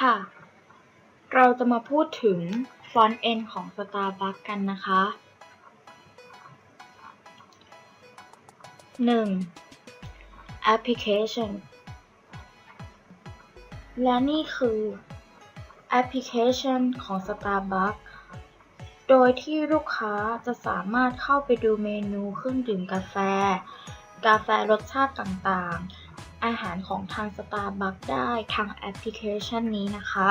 ค่ะ เราจะมาพูดถึง Front End ของ Starbucks กันนะคะ 1. Application และนี่คือแอปพลิเคชันของ Starbucks โดยที่ลูกค้าจะสามารถเข้าไปดูเมนูเครื่องดื่มกาแฟ กาแฟรสชาติต่างๆ อาหารของทาง Starbucks ได้ทางแอปพลิเคชันนี้นะคะ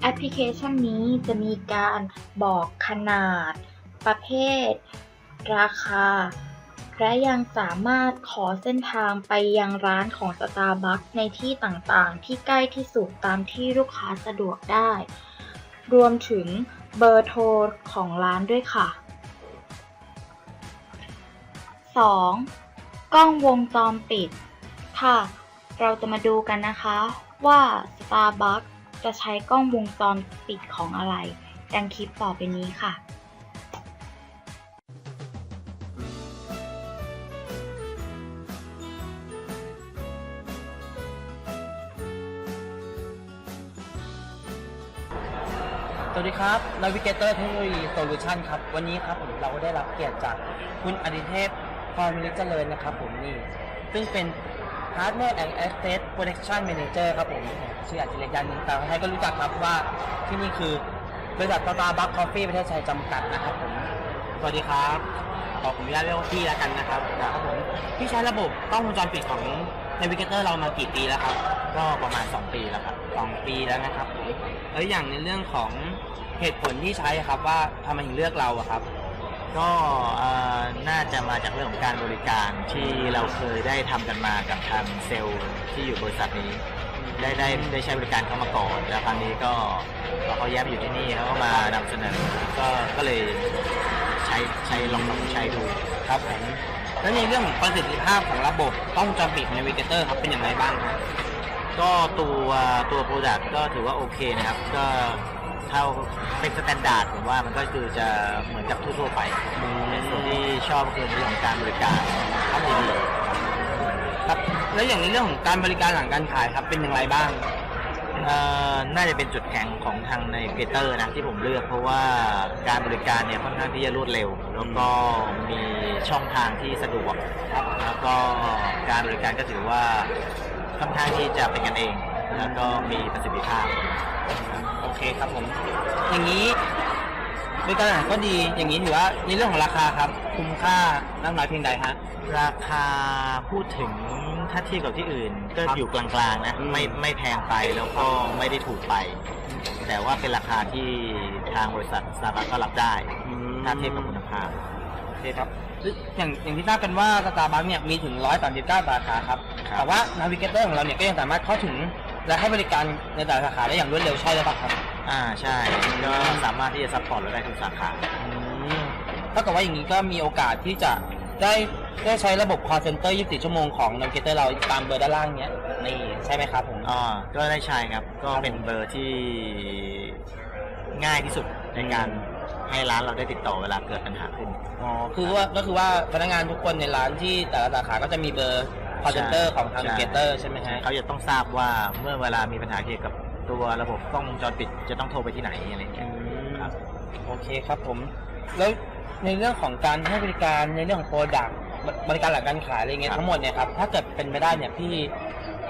แอปพลิเคชันนี้จะมีการบอกขนาด ประเภท ราคา และยังสามารถขอเส้นทางไปยังร้านของ Starbucks ในที่ต่างๆ ที่ใกล้ที่สุดตามที่ลูกค้าสะดวกได้ รวมถึงเบอร์โทรของร้านด้วยค่ะ 2. กล้องวงจรปิด ค่ะ เราจะมาดูกันนะคะว่า Starbucks จะใช้กล้องวงจรปิดของอะไร ดังคลิปต่อไปนี้ค่ะ สวัสดีครับ Navigator Technology Solution ครับ วันนี้ครับผมเราก็ได้รับเกียรติจากคุณอดิเทพพรมิลิเจริญนะครับผมนี่ ซึ่งเป็น Partner and Access Protection Manager ครับผมชื่ออาจจะเรียกยันแต่ใครก็รู้จักครับว่าที่นี่คือบริษัท Starbucks Coffee ประเทศไทยจำกัดนะครับผม สวัสดีครับขอผมอนุญาตเรียกว่าพี่แล้วกันนะครับครับผมพี่ใช้ระบบกล้องวงจรปิดของ Navigator เรามากี่ปีแล้วครับ ก็ประมาณ 2 ปีแล้วครับ2ปีแล้วนะครับผมแล้วอย่างในเรื่องของเหตุผลที่ใช้ครับว่าทำไมถึงเลือกเราอะครับ ก็เอ่อน่าจะมาจากเรื่องของการบริการที่เราเคยได้ทำกันมากับทางเซลล์ที่อยู่บริษัทนี้ ได้ได้ได้ใช้บริการเขามาก่อน แล้วครั้งนี้ก็พอเขาแย้ายมาอยู่ที่นี่เขาก็มานำเสนอก็ก็เลยใช้ใช้ลองลองใช้ดูครับผมแล้วในเรื่องของประสิทธิภาพของระบบกล้องวงจรปิด Navigator ครับเป็นอย่างไรบ้างครับก็ตัวตัวโปรดักต์ก็ถือว่าโอเคนะครับ ก็ เท่าเป็นสแตนดาร์ดผมว่ามันก็คือจะเหมือนกับทั่วๆไปส่วนที่ชอบคือเรื่องของการบริการครับผมครับ แล้วอย่างในเรื่องของการบริการหลังการขายครับเป็นอย่างไรบ้างเอ่อน่าจะเป็นจุดแข็งของทางในเกเตอร์นะที่ผมเลือก เพราะว่าการบริการเนี่ยค่อนข้างที่จะรวดเร็ว แล้วก็มีช่องทางที่สะดวกครับแล้วก็การบริการก็ถือว่าค่อนข้างที่จะเป็นกันเอง แล้วก็มีประสิทธิภาพ เคครับผม อย่างนี้บริการอาหารก็ดีอย่างนี้ถือว่าในเรื่องของราคาครับ คุ้มค่ามากน้อยเพียงใดฮะ ราคาพูดถึงถ้าเทียบกับที่อื่น ก็ครับอยู่กลางๆนะอืม ไม่ไม่แพงไปแล้วก็ไม่ได้ถูกไป แต่ว่าเป็นราคาที่ทางบริษัทสตาร์บัคก็รับได้ ถ้าเทียบกับคุณภาพ โอเคครับอย่างอย่างที่ทราบกันว่าสตาร์บัคเนี่ยมีถึง 139 สาขาครับ ครับ แต่ว่านาวิเกเตอร์ของเราเนี่ยก็ยังสามารถเข้าถึง และให้บริการในแต่ละสาขาได้อย่างรวดเร็วใช่หรือเปล่าครับ อ่าใช่ก็สามารถที่จะซัพพอร์ตเราได้ทุกสาขาอืมเท่ากับว่าอย่างนี้ก็มีโอกาสที่จะได้ได้ใช้ระบบ call center 24 ชั่วโมงของนาวิเกเตอร์เราตามเบอร์ด้านล่างเนี้ยนี่ใช่ไหมครับผม อ่าก็ได้ใช่ครับก็เป็นเบอร์ที่ง่ายที่สุดในการให้ร้านเราได้ติดต่อเวลาเกิดปัญหาขึ้น อ๋อ คือว่าก็คือว่าพนักงานทุกคนในร้านที่แต่ละสาขาก็จะมีเบอร์ call center ของทางใช่นาวิเกเตอร์ใช่ไหมฮะเขาจะต้องทราบว่าเมื่อเวลามีปัญหาเกี่ยวกับตัวระบบกล้องวงจรปิดจะต้องโทรไปที่ไหนอะไรอย่างเงี้ยครับโอเคครับผม แล้วในเรื่องของการให้บริการในเรื่องของโปรดักต์บริการหลังการขายอะไรเงี้ยทั้งหมดเนี่ยครับถ้าเกิดเป็นไปได้เนี่ยพี่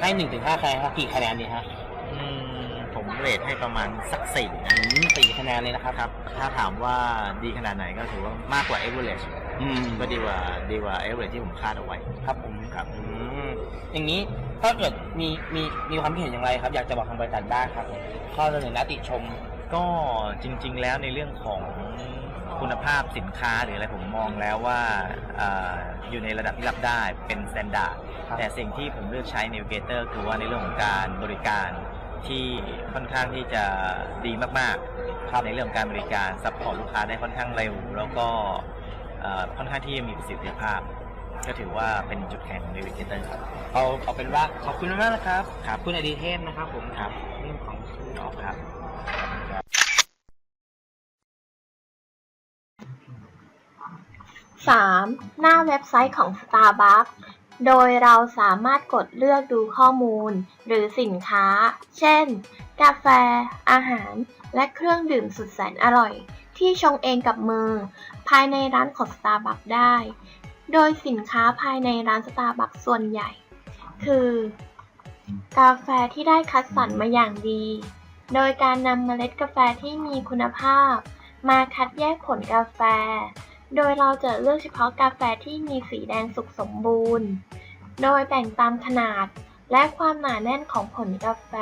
ให้หนึ่งถึงห้าคะแนนครับกี่คะแนนดีฮะอืมผมเรทให้ประมาณสักสี่นะสี่คะแนนเลยนะครับครับ ถ้าถามว่าดีขนาดไหนก็ถือว่ามากกว่า average อืมก็ดีกว่าดีกว่า average ที่ผมคาดเอาไว้ ครับผมครับ อืมอย่างนี้ถ้าเกิดมีมีมีความคิดเห็นอย่างไรครับ อยากจะบอกทางบริษัทได้ครับผมข้อเสนอแนะติชม ก็จริง ๆ แล้วในเรื่องของคุณภาพสินค้าหรืออะไรผมมองแล้วว่าอาอยู่ในระดับที่รับได้เป็นสแตนดาร์ดครับ แต่สิ่งที่ผมเลือกใช้ Navigator คือว่าในเรื่องของการบริการที่ค่อนข้างที่จะดีมากๆครับในเรื่องของการบริการซัพพอร์ตลูกค้าได้ค่อนข้างเร็ว แล้วก็เอ่อค่อนข้างที่จะมีประสิทธิภาพ ก็ถือว่าเป็นจุดแข็งของ Navigator ครับเอาเอาเป็นว่าขอบคุณมากๆนะครับครับคุณอดีเทพนะครับผมครับเรื่องของชื่อขอบครับ 3. หน้าเว็บไซต์ของ Starbucks โดยเราสามารถกดเลือกดูข้อมูล หรือสินค้า เช่น กาแฟ อาหาร และเครื่องดื่มสุดแสนอร่อย ที่ชงเองกับมือ ภายในร้านของ Starbucks ได้ โดยสินค้าภายในร้าน Starbucks ส่วนใหญ่ คือ กาแฟที่ได้คัดสรรมาอย่างดี โดยการนำเมล็ดกาแฟที่มีคุณภาพ มาคัดแยกผลกาแฟ โดยเราจะเลือกเฉพาะกาแฟที่มีสีแดงสุกสมบูรณ์ โดยแบ่งตามขนาดและความหนาแน่นของผลกาแฟ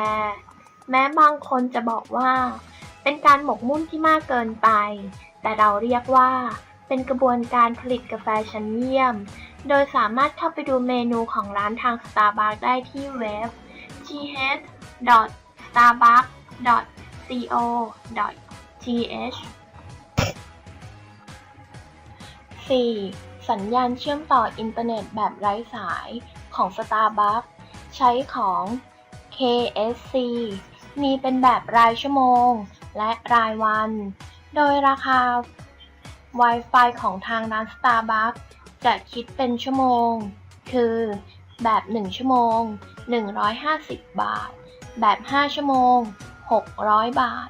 แม้บางคนจะบอกว่า เป็นการหมกมุ่นที่มากเกินไป แต่เราเรียกว่า เป็นกระบวนการผลิตกาแฟชั้นเยี่ยม โดยสามารถเข้าไปดูเมนูของร้านทาง Starbucks ได้ที่เว็บ th.starbucks.co.th 4. สัญญาณเชื่อมต่ออินเทอร์เน็ตแบบไร้สายของ Starbucks ใช้ของ KSC มีเป็นแบบรายชั่วโมง และรายวัน โดยราคา Wi-Fi ของทางร้าน Starbucks จะคิดเป็นชั่วโมง คือ แบบ 1 ชั่วโมง 150 บาท แบบ 5 ชั่วโมง 600 บาท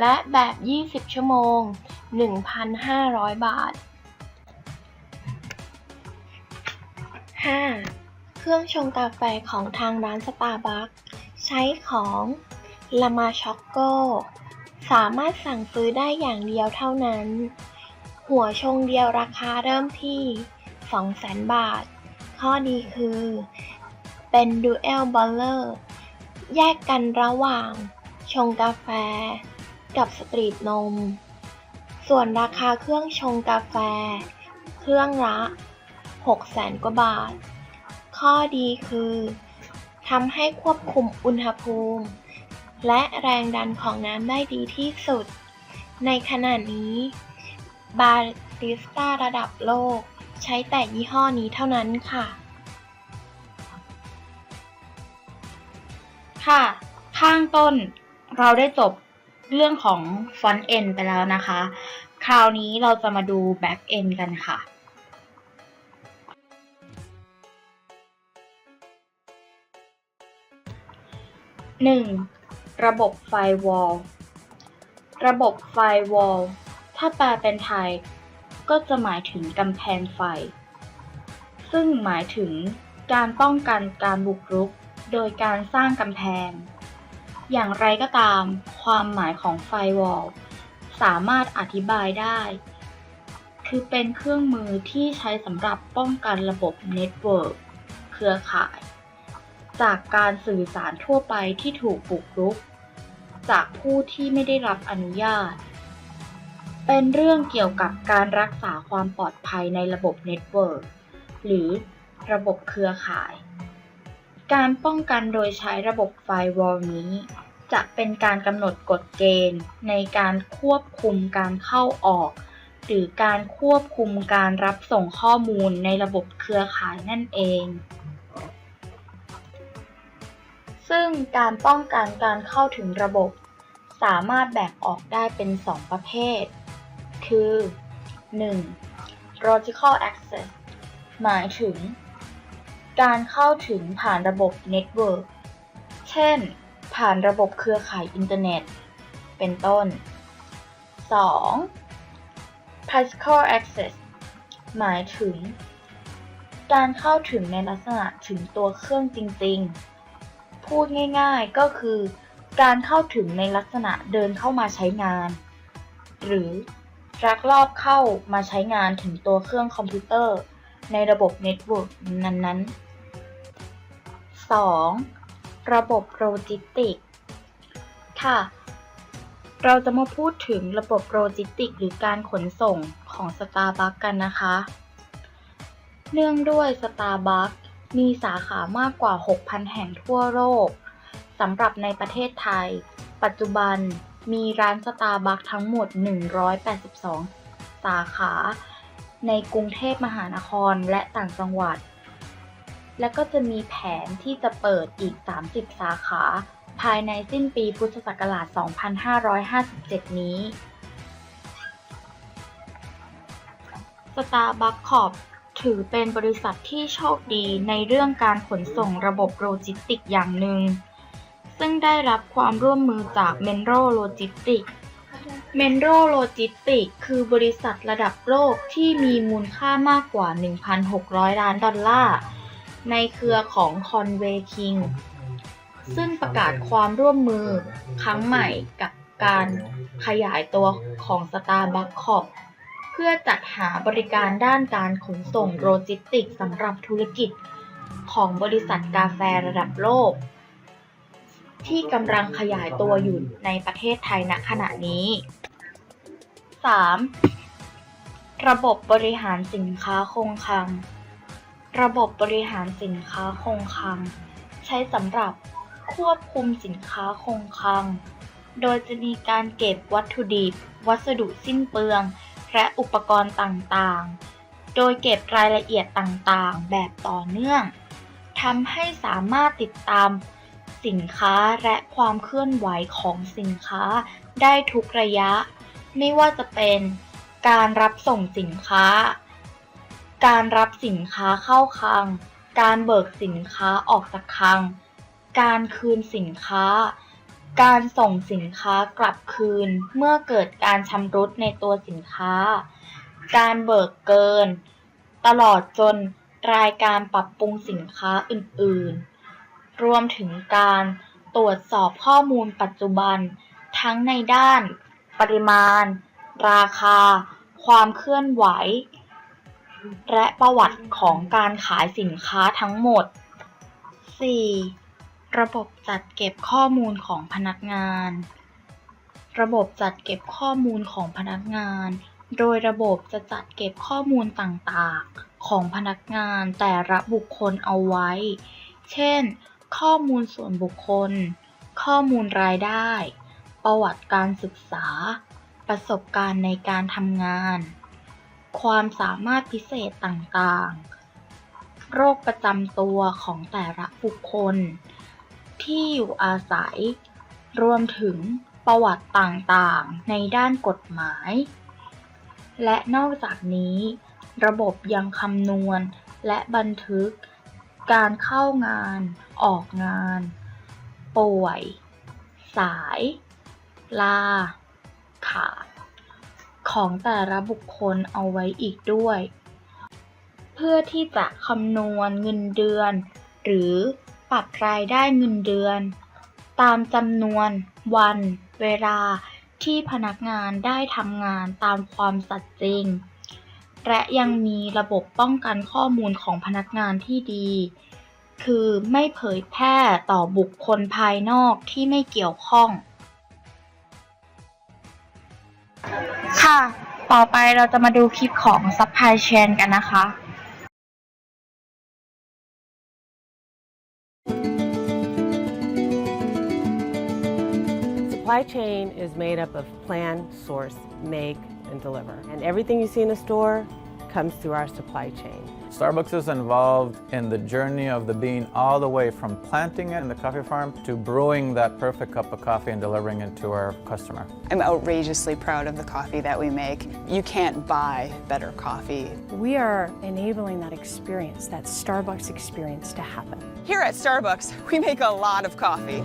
และแบบ 20 ชั่วโมง 1,500 บาท 5. เครื่องชงกาแฟของทางร้าน Starbucks ใช้ของ l a m a c h o c o สามารถสั่งซื้อได้อย่างเดียวเท่านั้น หัวชงเดียวราคาเริ่มที่ 200,000 บาท ข้อดีคือ เป็น Dual Boiler แยกกันระหว่าง ชงกาแฟ กับสตรีทนม ส่วนราคาเครื่องชงกาแฟ เครื่องละ600,000 กว่าบาท ข้อดีคือทำให้ควบคุมอุณหภูมิ และแรงดันของน้ำได้ดีที่สุด ในขณะนี้ บาริสต้าระดับโลก ใช้แต่ยี่ห้อนี้เท่านั้นค่ะ ค่ะ ข้างต้นเราได้จบเรื่องของ Front End ไปแล้วนะคะ คราวนี้เราจะมาดู Back End กันค่ะ 1. ระบบ Firewall ระบบ Firewall ถ้าแปลเป็นไทย ก็จะหมายถึงกำแพงไฟ ซึ่งหมายถึงการป้องกันการบุกรุก โดยการสร้างกำแพง อย่างไรก็ตาม ความหมายของ Firewall สามารถอธิบายได้ คือเป็นเครื่องมือที่ใช้สำหรับป้องกันระบบเน็ตเวิร์กเครือข่าย จากการสื่อสารทั่วไปที่ถูกบุกรุก จากผู้ที่ไม่ได้รับอนุญาต เป็นเรื่องเกี่ยวกับการรักษาความปลอดภัยในระบบเน็ตเวิร์กหรือระบบเครือข่าย การป้องกันโดยใช้ระบบไฟวอลนี้ จะเป็นการกำหนดกฎเกณฑ์ในการควบคุมการเข้าออก หรือการควบคุมการรับส่งข้อมูลในระบบเครือข่ายนั่นเอง ซึ่งการป้องกันการเข้าถึงระบบสามารถแบ่งออกได้เป็น 2 ประเภท คือ 1. logical access หมายถึง การเข้าถึงผ่านระบบเน็ตเวิร์กเช่น ผ่านระบบเครือข่ายอินเทอร์เน็ต เป็นต้น 2. physical access หมายถึง การเข้าถึงในลักษณะถึงตัวเครื่องจริง ๆ พูดง่ายๆก็คือ การเข้าถึงในลักษณะเดินเข้ามาใช้งาน หรือ ลักลอบเข้ามาใช้งานถึงตัวเครื่องคอมพิวเตอร์ ในระบบเน็ตเวิร์กนั้นๆ 2. ระบบโลจิสติก ค่ะ เราจะมาพูดถึงระบบโลจิสติก หรือการขนส่งของ Starbucks กันนะคะ เนื่องด้วย Starbucks มีสาขามากกว่า 6,000 แห่งทั่วโลกสำหรับในประเทศไทย ปัจจุบัน มีร้าน Starbucks ทั้งหมด 182 สาขา ในกรุงเทพมหานครและต่างจังหวัด และก็จะมีแผนที่จะเปิดอีก 30 สาขา ภายในสิ้นปีพุทธศักราช 2557 นี้ Starbucks Corp ถือเป็นบริษัทที่โชคดีในเรื่องการขนส่งระบบโลจิสติกอย่างหนึ่ง ซึ่งได้รับความร่วมมือจาก Menro Logistics Menro Logistics คือบริษัทระดับโลกที่มีมูลค่ามากกว่า 1,600 ล้านดอลลาร์ ในเครือของ Conway King ซึ่งประกาศความร่วมมือครั้งใหม่กับการขยายตัวของ Starbucks Corp เพื่อจัดหาบริการด้านการขนส่งโลจิสติกส์สำหรับธุรกิจของบริษัทกาแฟระดับโลก ที่กำลังขยายตัวอยู่ในประเทศไทยณขณะนี้ 3. ระบบบริหารสินค้าคงคลัง ระบบบริหารสินค้าคงคลัง ใช้สำหรับควบคุมสินค้าคงคลัง โดยจะมีการเก็บวัตถุดิบ วัสดุสิ้นเปลือง และอุปกรณ์ต่างๆ โดยเก็บรายละเอียดต่างๆ แบบต่อเนื่องทำให้สามารถติดตาม สินค้าและความเคลื่อนไหวของสินค้าได้ทุกระยะ ไม่ว่าจะเป็นการรับส่งสินค้า การรับสินค้าเข้าคลัง การเบิกสินค้าออกจากคลัง การคืนสินค้า การส่งสินค้ากลับคืนเมื่อเกิดการชำรุดในตัวสินค้า การเบิกเกิน ตลอดจนรายการปรับปรุงสินค้าอื่นๆ รวมถึงการตรวจสอบข้อมูลปัจจุบัน ทั้งในด้านปริมาณ ราคา ความเคลื่อนไหว และประวัติของการขายสินค้าทั้งหมด 4. ระบบจัดเก็บข้อมูลของพนักงาน ระบบจัดเก็บข้อมูลของพนักงาน โดยระบบจะจัดเก็บข้อมูลต่างๆ ของพนักงานแต่ละบุคคลเอาไว้ เช่น ข้อมูลส่วนบุคคล ข้อมูลรายได้ ประวัติการศึกษา ประสบการณ์ในการทำงาน ความสามารถพิเศษต่างๆ โรคประจำตัวของแต่ละบุคคล ที่อยู่อาศัย รวมถึงประวัติต่างๆ ในด้านกฎหมาย และนอกจากนี้ ระบบยังคำนวณและบันทึก การเข้างาน ออกงาน ป่วย สาย ลา ขาด ของแต่ละบุคคลเอาไว้อีกด้วย เพื่อที่จะคำนวณเงินเดือน หรือปรับรายได้เงินเดือน ตามจำนวนวัน เวลาที่พนักงานได้ทำงานตามความสัตย์จริง และยังมีระบบป้องกันข้อมูลของพนักงานที่ดี คือไม่เผยแพร่ต่อบุคคลภายนอกที่ไม่เกี่ยวข้อง ค่ะ ต่อไปเราจะมาดูคลิปของ Supply Chain กันนะคะ Supply chain is made up of plan, source, make, and deliver. And everything you see in the store comes through our supply chain. Starbucks is involved in the journey of the bean all the way from planting it in the coffee farm to brewing that perfect cup of coffee and delivering it to our customer. I'm outrageously proud of the coffee that we make. You can't buy better coffee. We are enabling that experience, that Starbucks experience to happen. Here at Starbucks, we make a lot of coffee.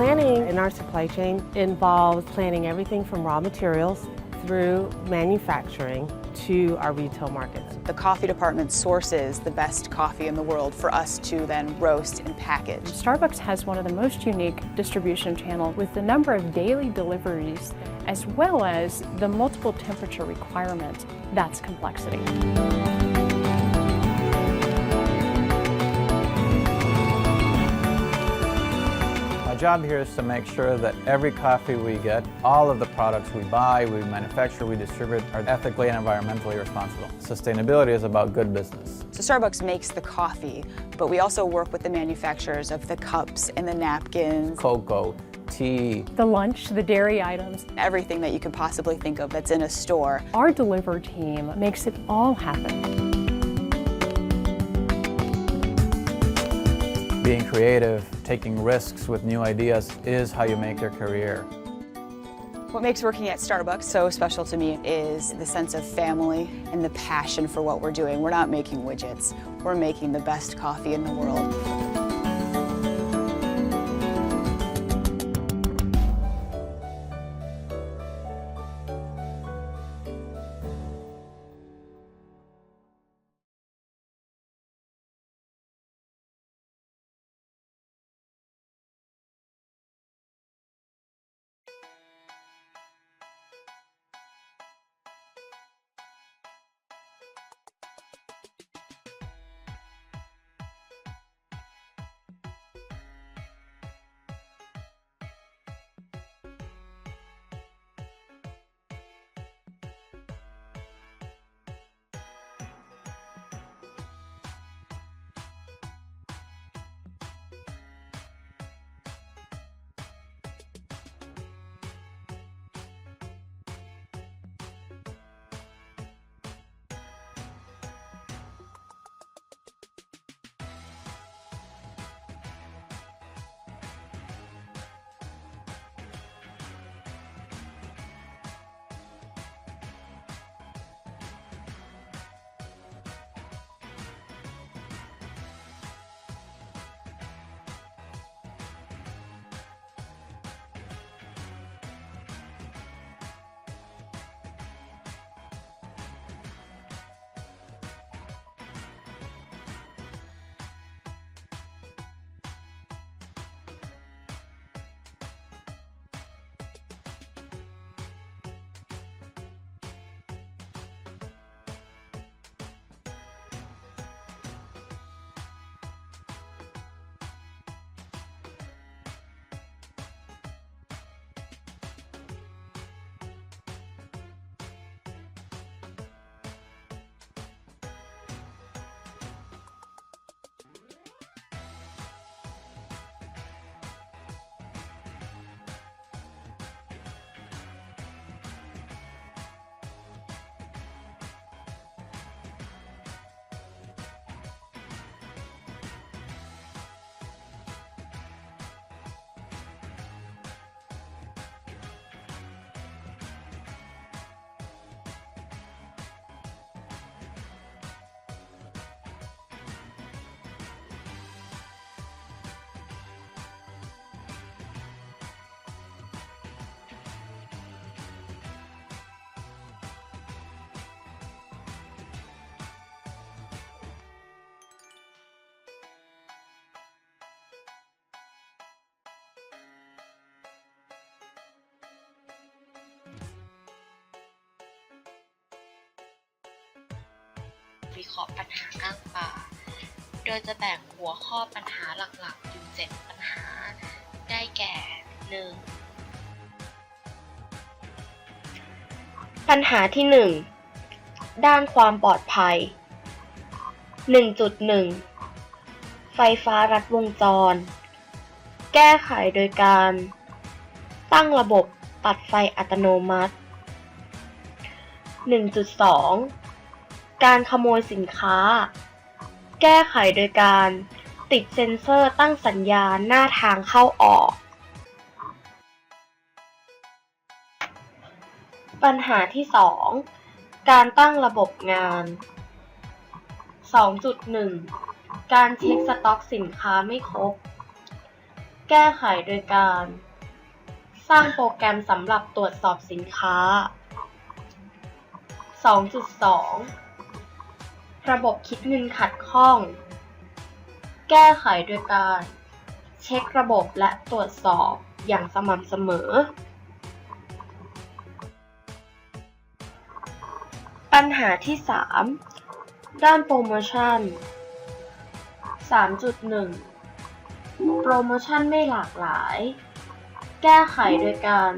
Planning in our supply chain involves planning everything from raw materials through manufacturing to our retail markets. The coffee department sources the best coffee in the world for us to then roast and package. Starbucks has one of the most unique distribution channels with the number of daily deliveries as well as the multiple temperature requirements. That's complexity. Job here is to make sure that every coffee we get, all of the products we buy, we manufacture, we distribute are ethically and environmentally responsible. Sustainability is about good business. So Starbucks makes the coffee, but we also work with the manufacturers of the cups and the napkins, Cocoa, tea, The lunch, the dairy items, everything that you could possibly think of that's in a store. our deliver team makes it all happen. Being creative, taking risks with new ideas is how you make your career. What makes working at Starbucks so special to me is the sense of family and the passion for what we're doing. We're not making widgets, we're making the best coffee in the world.. วิเคราะห์ปัญหากลางป่า โดยจะแบ่งหัวข้อปัญหาหลักๆอยู่7ปัญหา ได้แก่ 1. ปัญหาที่ 1 ด้านความปลอดภัย 1.1 ไฟฟ้ารัดวงจร แก้ไขโดยการ ตั้งระบบตัดไฟอัตโนมัติ 1.2 การขโมยสินค้า แก้ไขโดยการติดเซ็นเซอร์ตั้งสัญญาณหน้าทางเข้าออก ปัญหาที่ 2 การตั้งระบบงาน 2.1 การเช็คสต็อกสินค้าไม่ครบ แก้ไขโดยการ สร้างโปรแกรมสำหรับตรวจสอบสินค้า 2.2 ระบบคิดเงินขัดข้อง แก้ไขโดยการ เช็คระบบและตรวจสอบอย่างสม่ำเสมอ ปัญหาที่ 3 ด้านโปรโมชั่น 3.1 โปรโมชั่นไม่หลากหลาย แก้ไขโดยการ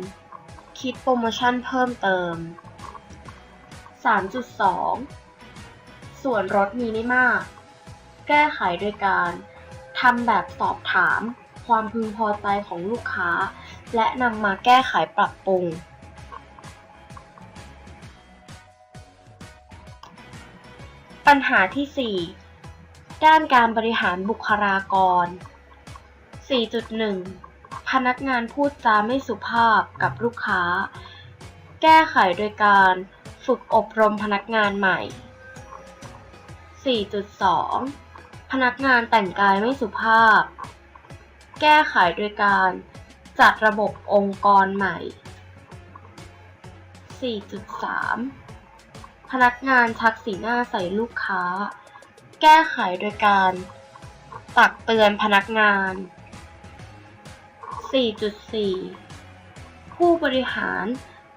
คิดโปรโมชั่นเพิ่มเติม 3.2 ส่วนลดมีไม่มาก แก้ไขโดยการทำแบบสอบถาม ความพึงพอใจของลูกค้า และนำมาแก้ไขปรับปรุง ปัญหาที่ 4 ด้านการบริหารบุคลากร 4.1 พนักงานพูดจาไม่สุภาพกับลูกค้า แก้ไขโดยการฝึกอบรมพนักงานใหม่ 4.2 พนักงานแต่งกายไม่สุภาพ แก้ไขโดยการจัดระบบองค์กรใหม่ 4.3 พนักงานชักสีหน้าใส่ลูกค้า แก้ไขโดยการตักเตือนพนักงาน 4.4 ผู้บริหาร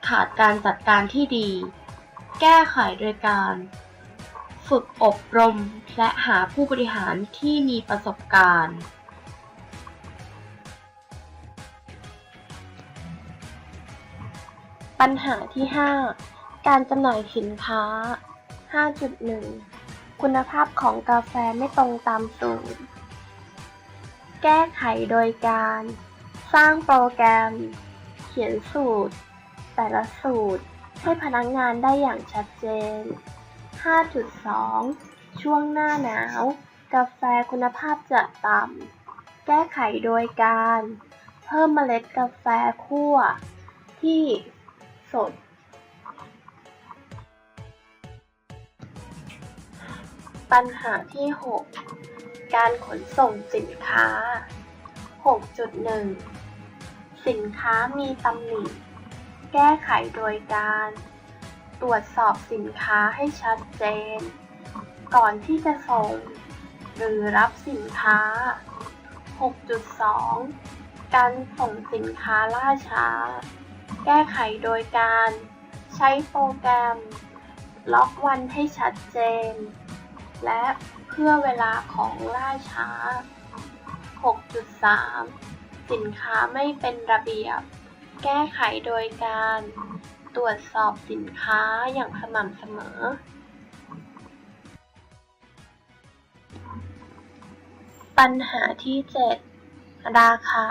ขาดการจัดการที่ดี แก้ไขโดยการ ฝึกอบรม และหาผู้บริหารที่มีประสบการณ์ ปัญหาที่ 5 การจำหน่ายสินค้า 5.1 คุณภาพของกาแฟไม่ตรงตามสูตร แก้ไขโดยการ สร้างโปรแกรม เขียนสูตร แต่ละสูตรให้พนักงานได้อย่างชัดเจน 5.2 ช่วงหน้าหนาว กาแฟคุณภาพจะต่ำ แก้ไขโดยการ เพิ่มเมล็ดกาแฟคั่ว ที่สด ปัญหาที่ 6 การขนส่งสินค้า 6.1 สินค้ามีตำหนิ แก้ไขโดยการ ตรวจสอบสินค้าให้ชัดเจน ก่อนที่จะส่ง หรือรับสินค้า 6.2 การส่งสินค้าล่าช้า แก้ไขโดยการใช้โปรแกรม ล็อกวันให้ชัดเจน และเพื่อเวลาของล่าช้า 6.3 สินค้าไม่เป็นระเบียบ แก้ไขโดยการ ตรวจสอบสินค้าอย่างสม่ำเสมอ ปัญหาที่ 7 ราคา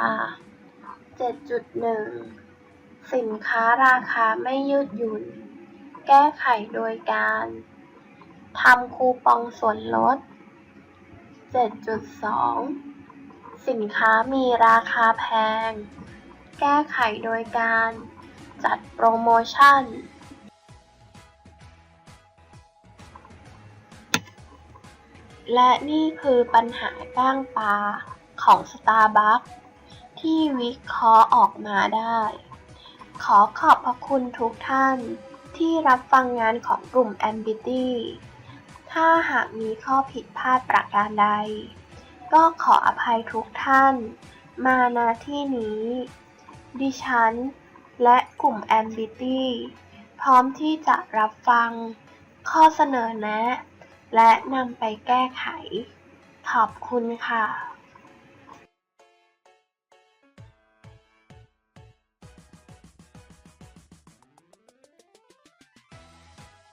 7.1 สินค้าราคาไม่ยืดหยุ่น แก้ไขโดยการทำคูปองส่วนลด 7.2 สินค้ามีราคาแพง แก้ไขโดยการ จัดโปรโมชั่นและนี่คือปัญหาก้างปลาของ Starbucks ที่วิเคราะห์ออกมาได้ ขอขอบพระคุณทุกท่านที่รับฟังงานของกลุ่ม Ambity ถ้าหากมีข้อผิดพลาดประการใด ก็ขออภัยทุกท่าน มาณที่นี้ ดิฉัน และกลุ่ม Ambity พร้อมที่จะรับฟัง ข้อเสนอแนะ และนำไปแก้ไข ขอบคุณค่ะ